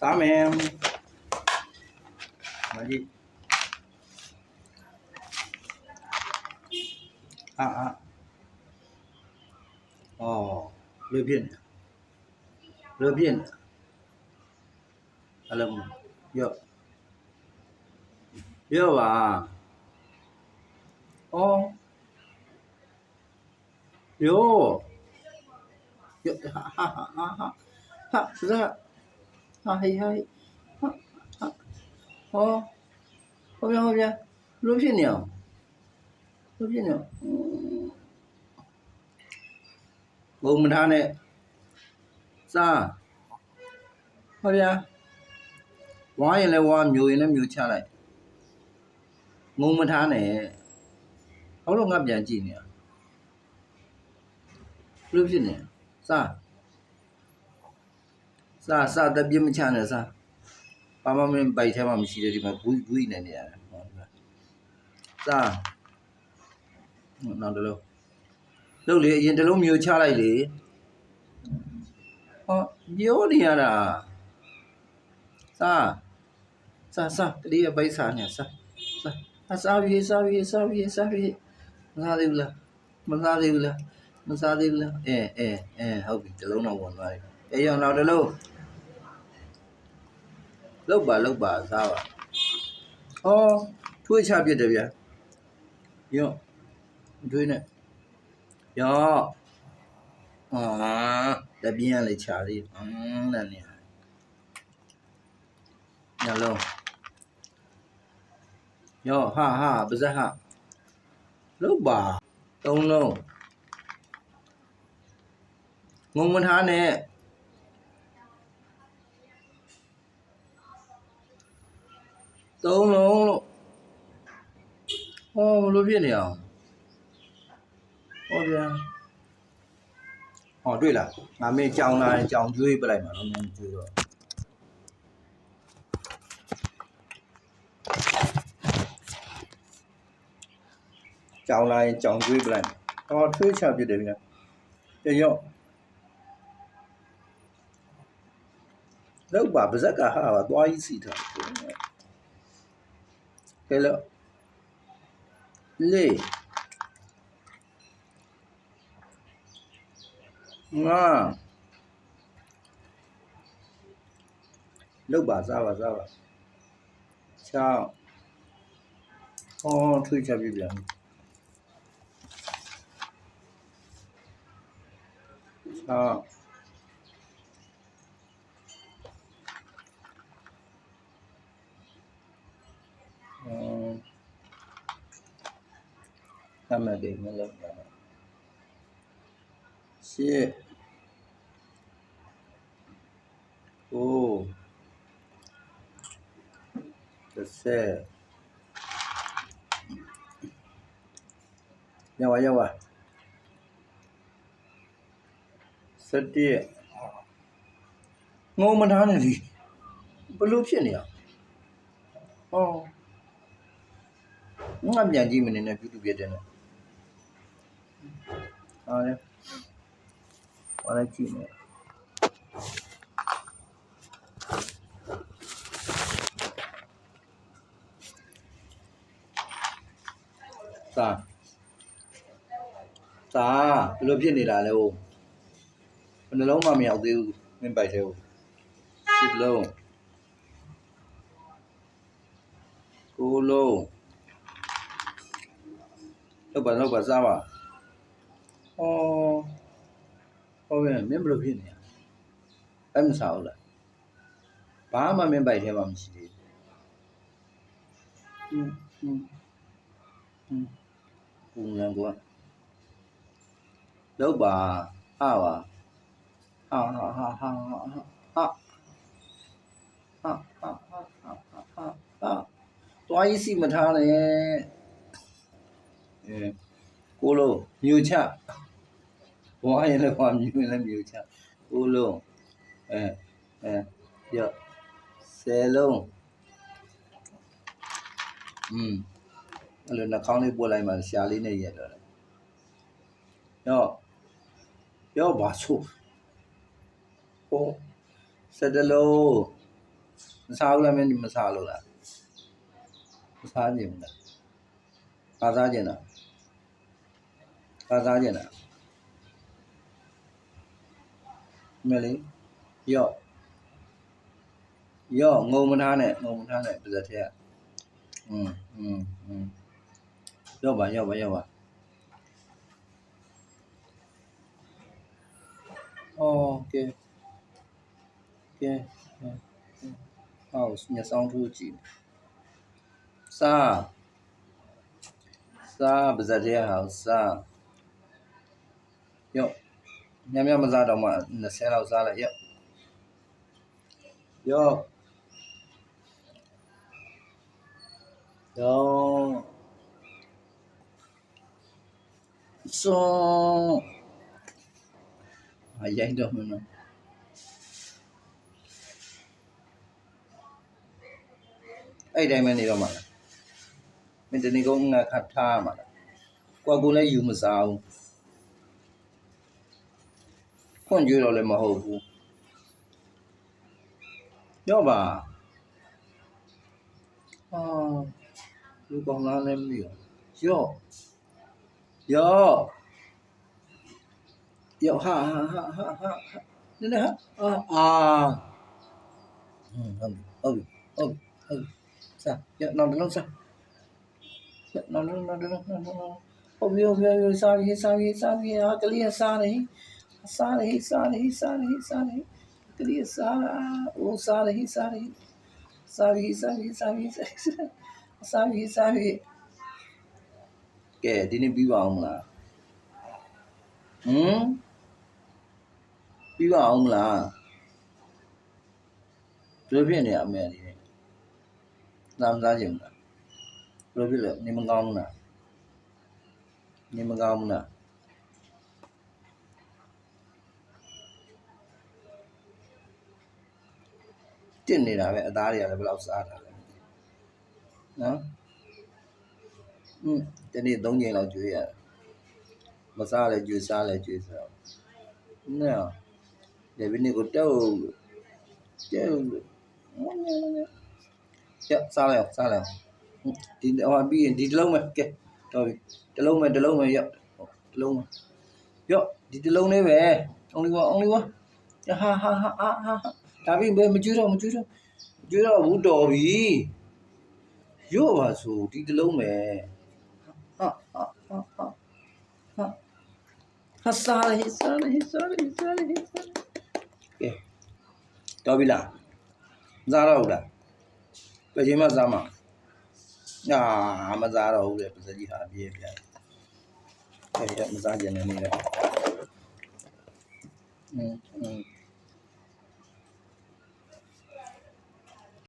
xám em. Là gì? À à. Ồ lơ biên lơ biên à lầm yo yo à. Ô. Yo yo ha ha ha ha ha. ဟာဟာဟာဟာဟာစကားဟာဟေးဟေးဟာဟာဟောဟောဗျာဟောဗျာလို့ဖြစ်နေအောင်လို့ဖြစ်နေအောင်ဘုံမထားနဲ့စားဟောဗျာဝါရင်လည်းဝါမျိုးရင်လည်းမျိုးချလိုက်ငုံမထားနဲ့ဟောလို့ငါပြန်ကြည့်နေရလို့ဖြစ်နေစား စားစားတပြင်းမချနဲ့စားဘာမှမင်းပိုက်ထဲမှာမရှိတဲ့ဒီမှာဂူးဂူးနေနေရတယ်ဟောစားနောက်တစ်လုံးလုတ်လေအရင်တစ်လုံးမျိုးချလိုက်လေဟောမျိုးနေရတာစားစားစားတတိယပိုက်စားနေစားစားအစားပြေးစားပြေးစားပြေးစားပြေးမစားသေးဘူးလားမစားသေးဘူးလားမစားသေးဘူးလားအဲအဲအဲဟုတ်ပြီတစ်လုံးတော့ဝင်သွားပြီအေးရောနောက်တစ်လုံး လောက်ပါလောက်ပါစားပါဟောထွေးချပြစ်တယ်ဗျာရော့မထွေးနဲ့ရော့အာတပြင်းလေးချလေးအင်းနဲ့နေညလုံးရော့ဟာဟာပါဇက်ဟာလောက်ပါသုံးလုံးငုံမထားနဲ့ သုံးလုံးလို့ဟောဘလို့ဖြစ်နေအောင်ဟောဗျာဟောတွေ့လားငါမင်းကြောင်လာရင်ကြောင်ကျွေးပလိုက်မှာတော့မင်းကျွေးတော့ကြောင်လာရင်ကြောင်ကျွေးပလိုက်မှာတော့ထွေးချပြစ်တယ်ဗျာတရော့လောက်ပါပါဇက်ကဟာပါသွားကြီးစီထားတယ် hello le nga lúc bà sao bà sao bà sao ô thui cho bị lắm sao သတ်မှတ်တယ်မလို့ပါရှစ်โอ้တစ်ဆက်ရောက်ပါရောက်ပါစက်တိငုံမထားနဲ့ဒီဘလို့ဖြစ်နေရဟောငါပြန်ကြည့်မနေနဲ့ပြုတူပြတဲ့နဲ့ ဟာလေဟာလေကြည့်နေသာသာဘယ်လိုဖြစ်နေတာလဲဟိုဘယ်နှလုံးမှမရောက်သေးဘူးမင်းပိုက်သေးဘူးရှစ်လုံးကိုးလုံးလောက်ပါလောက်ပါစားပါ ဟောဟုတ်ရဲ့မင်းဘယ်လိုဖြစ်နေရအဲ့မစားဘူးလားဘာမှမင်းပိုက်သေးမှမရှိသေးဘူးဟွန်းဟွန်းဟွန်းဘုံလန်ကွာလောက်ပါဟာပါဟာဟာဟာဟာဟာဟာဟာဟာဟာဟာဟာတွားကြီးစီမထားနဲ့အဲကိုလုံးမြူချ ဝါရင်လည်းဝါမြူရင်လည်းမြူချကိုလုံးအဲအဲရဆယ်လုံးอืมအဲ့လိုနှာခေါင်းလေးပို့လိုက်မှရှာလေးနဲ့ရက်တော့တယ်ရောရောပါချို့ဟောစက်တလုံးမစားဘူးလားမင်းမစားလို့လားမစားကြင်ဘူးလားဘာစားကြင်တာဘာစားကြင်တာ မလေးရော့ရော့ငုံမထားနဲ့ငုံမထားနဲ့ပါဇက်ထဲကอืมอืมอืมရော့ပါရော့ပါရော့ပါโอเคကဲဟောညစောင်းထိုးကြည့်စားစားပါဇက်ထဲဟောစားရော့ ညံ့ညံ့မစားတော့မှ20လောက်စားလိုက်ရော့ရော့ရော့စောအရိုက်တော့မနော်အဲ့တိုင်းပဲနေတော့မှာလားမင်းတနေ့ကုန်းငါခတ်ထားမှာလားကိုကကိုလည်းယူမစားဘူး ခွန့်ကြွေးတော့လည်းမဟုတ်ဘူးရော့ပါအာလူကောင်းလားလည်းမသိဘူးရော့ရော့ရော့ဟာဟာဟာဟာဟာနည်းနည်းဟာအာအာဟွန်းဟုတ်ပြီဟုတ်ပြီဟုတ်ပြီဟုတ်ပြီစားရော့နောက်တစ်လုံးစားရော့နောက်တစ်လုံးနောက်တစ်လုံးနောက်တစ်လုံးဟုတ်ပြီဟုတ်ပြီဟုတ်ပြီစားပြီစားပြီစားပြီဟာကလေးကစားနေ စားနေစားနေစားနေစားနေကလေးကစားတာအိုးစားနေစားနေစားပြီစားပြီစားပြီစားပြီစားပြီစားပြီကဲဒီနေ့ပြီးပါအောင်မလားဟမ်ပြီးပါအောင်မလားဘယ်လိုဖြစ်နေအမေလေးနာမသားခြင်းမလားဘယ်လိုဖြစ်လဲနေမကောင်းဘူးလားနေမကော င်းဘူးလားတက်နေတာပဲအသားတွေကလည်းဘယ်လောက်စားတာလဲနော်อืมဒီနေ့၃ချိန်လောက်ကျွေးရတယ်မစားလဲကျွေးစားလဲကျွေးစားနော်ဒီဘင်းကိုတောက်တောက်မွန်းနေနေရစားလဲစားလဲဒီဟိုပြီးရင်ဒီတစ်လုံးပဲကဲတော်ပြီတစ်လုံးပဲတစ်လုံးပဲရောက်တစ်လုံးပဲရော့ဒီတစ်လုံးလေးပဲ only one only one ဟာဟာဟာဟာဟာ ဒါပြီးဘယ်မကျွေးတော့မကျွေးတော့ကျွေးတော့ဘူးတော်ပြီရော့ပါဆိုဒီတစ်လုံးပဲဟာဟာဟာဟာဟာဟာစားလေစားလေစားလေစားလေစားလေကဲတော်ပြီလားစားတော့ဘူးလားကြိမ်မှစားမှာအာမစားတော့ဘူးလေပစကြီးဟာပြေးပြန်ကဲရမစားကြနဲ့နေတော့อืมอืม